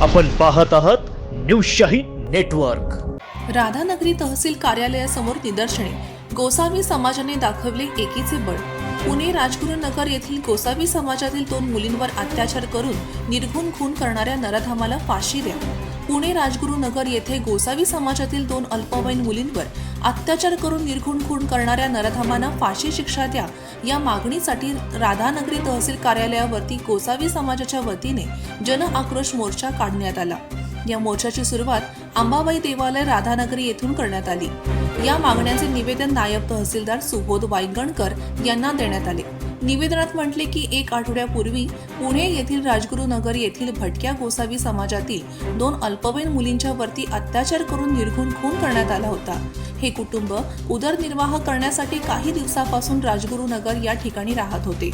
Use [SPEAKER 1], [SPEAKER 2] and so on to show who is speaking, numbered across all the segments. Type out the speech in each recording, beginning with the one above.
[SPEAKER 1] आपण पाहत आहात न्यूजशाही नेटवर्क.
[SPEAKER 2] राधानगरी तहसील कार्यालयासमोर निदर्शने. गोसावी समाजाने दाखवले एकीचे बळ. पुणे राजगुरुनगर येथील गोसावी समाजातील दोन मुलींवर अत्याचार करून निर्घुण खून करणाऱ्या नराधामाला फाशी द्या. पुणे राजगुरुनगर येथे गोसावी समाजातील दोन अल्पवयीन मुलींवर अत्याचार करून निर्घुण खून करणाऱ्या नरधामांना फाशी शिक्षा द्या या मागणीसाठी राधानगरी तहसील कार्यालयावरती गोसावी समाजाच्या वतीने जन आक्रोश मोर्चा काढण्यात आला. या मोर्चाची सुरुवात अंबाबाई देवालय राधानगरी येथून करण्यात आली. या मागण्यांचे निवेदन नायब तहसीलदार सुबोध वायगणकर यांना देण्यात आले. निवेदनात म्हटले की एक आठवड्यापूर्वी पुणे येथील राजगुरुनगर येथील भटक्या गोसावी समाजातील दोन अल्पवयीन मुलींच्या वरती अत्याचार करून निर्घुण खून करण्यात आला होता. हे कुटुंब उदरनिर्वाह करण्यासाठी काही दिवसापासून राजगुरुनगर या ठिकाणी राहत होते.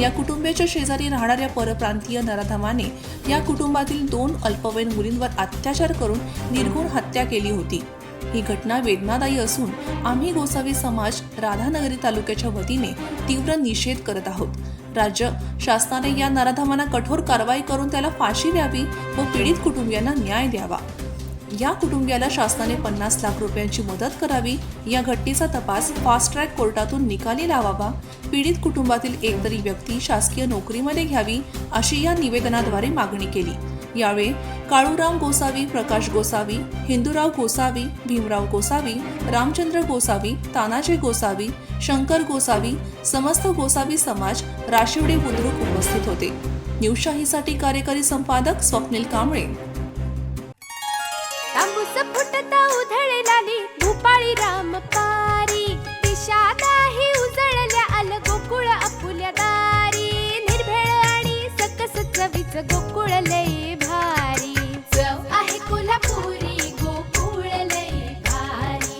[SPEAKER 2] या कुटुंबाच्या शेजारी राहणाऱ्या परप्रांतीय नराधमाने या कुटुंबातील दोन अल्पवयीन मुलींवर अत्याचार करून निर्घुण हत्या केली होती. ही घटना वेदनादायी असून आम्ही गोसावी समाज राधानगरी तालुक्याच्या वतीने तीव्र निषेध करत आहोत. राज्य शासनाने या नराधमांना कठोर कारवाई करून त्याला फाशी द्यावी व पीडित कुटुंबियांना न्याय द्यावा. या कुटुंबियाला शासनाने पन्नास लाख रुपयांची मदत करावी. या घटनेचा तपास फास्ट ट्रॅक कोर्टातून निकाली लावावा. पीडित कुटुंबातील एकतरी व्यक्ती शासकीय नोकरीमध्ये घ्यावी अशी या निवेदनाद्वारे मागणी केली. यावेळी काळूराम गोसावी प्रकाश गोसावी हिंदूराव गोसावी भीमराव गोसावी रामचंद्र गोसावी तानाजी गोसावी शंकर गोसावी समस्त गोसावी समाज राशिवडे बुद्रुक उपस्थित होते. न्यूजशाहीसाठी कार्यकारी संपादक स्वप्नील कांबळे.
[SPEAKER 3] तांबूस फुटता उधळलाली दिशादाही उजळल्या आल गोकुळ आपुल्या दारी. निर्भेळ आणि सकस चवीच गोकुळ लय